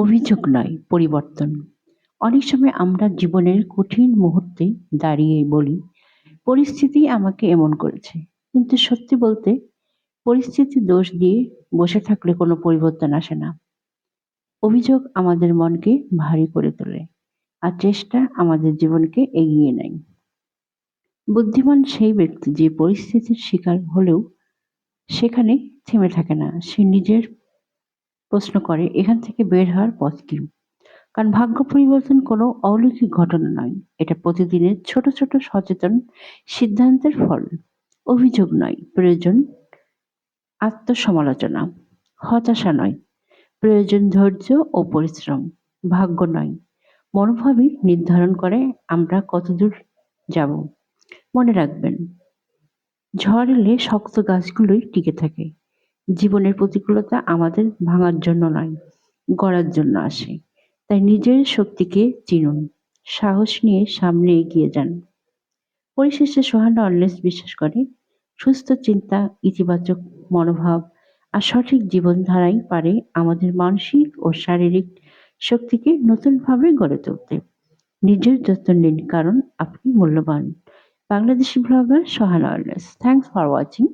অভিযোগ নয়, পরিবর্তন। অনেক সময় আমরা জীবনের কঠিন মুহূর্তে দাঁড়িয়ে বলি, পরিস্থিতি আমাকে এমন করেছে। কিন্তু সত্যি বলতে, পরিস্থিতি দোষ দিয়ে বসে থাকলে কোনো পরিবর্তন আসে না। অভিযোগ আমাদের মনকে ভারী করে তোলে, আর চেষ্টা আমাদের জীবনকে এগিয়ে নেয়। বুদ্ধিমান সেই ব্যক্তি যে পরিস্থিতির শিকার হলেও সেখানে থেমে থাকে না। সে নিজের প্রশ্ন করে, এখান থেকে বের হওয়ার পথ কি? কারণ ভাগ্য পরিবর্তন কোনো অলৌকিক ঘটনা নয়। এটা প্রতিদিনের ছোট ছোট সচেতন সিদ্ধান্তের ফল। অভিযোগ নয়, প্রয়োজন আত্মসমালোচনা। হতাশা নয়, প্রয়োজন ধৈর্য ও পরিশ্রম। ভাগ্য নয়, মনোভাবই নির্ধারণ করে আমরা কতদূর যাব। মনে রাখবেন, ঝড় এলে শক্ত গাছগুলোই টিকে থাকে। জীবনের প্রতিকূলতা আমাদের ভাঙার জন্য নয়, গড়ার জন্য আসে। তাই নিজের শক্তিকে চিনুন, সাহস নিয়ে সামনে এগিয়ে যান। পরিশেষে সোহানা অলনেস বিশ্বাস করে, সুস্থ চিন্তা, ইতিবাচক মনোভাব আর সঠিক জীবনধারাই পারে আমাদের মানসিক ও শারীরিক শক্তিকে নতুনভাবে গড়ে তুলতে। নিজের যত্ন নিন, কারণ আপনি মূল্যবান। বাংলাদেশি ব্লগার সোহানা অলনেস থ্যাংকস ফর ওয়াচিং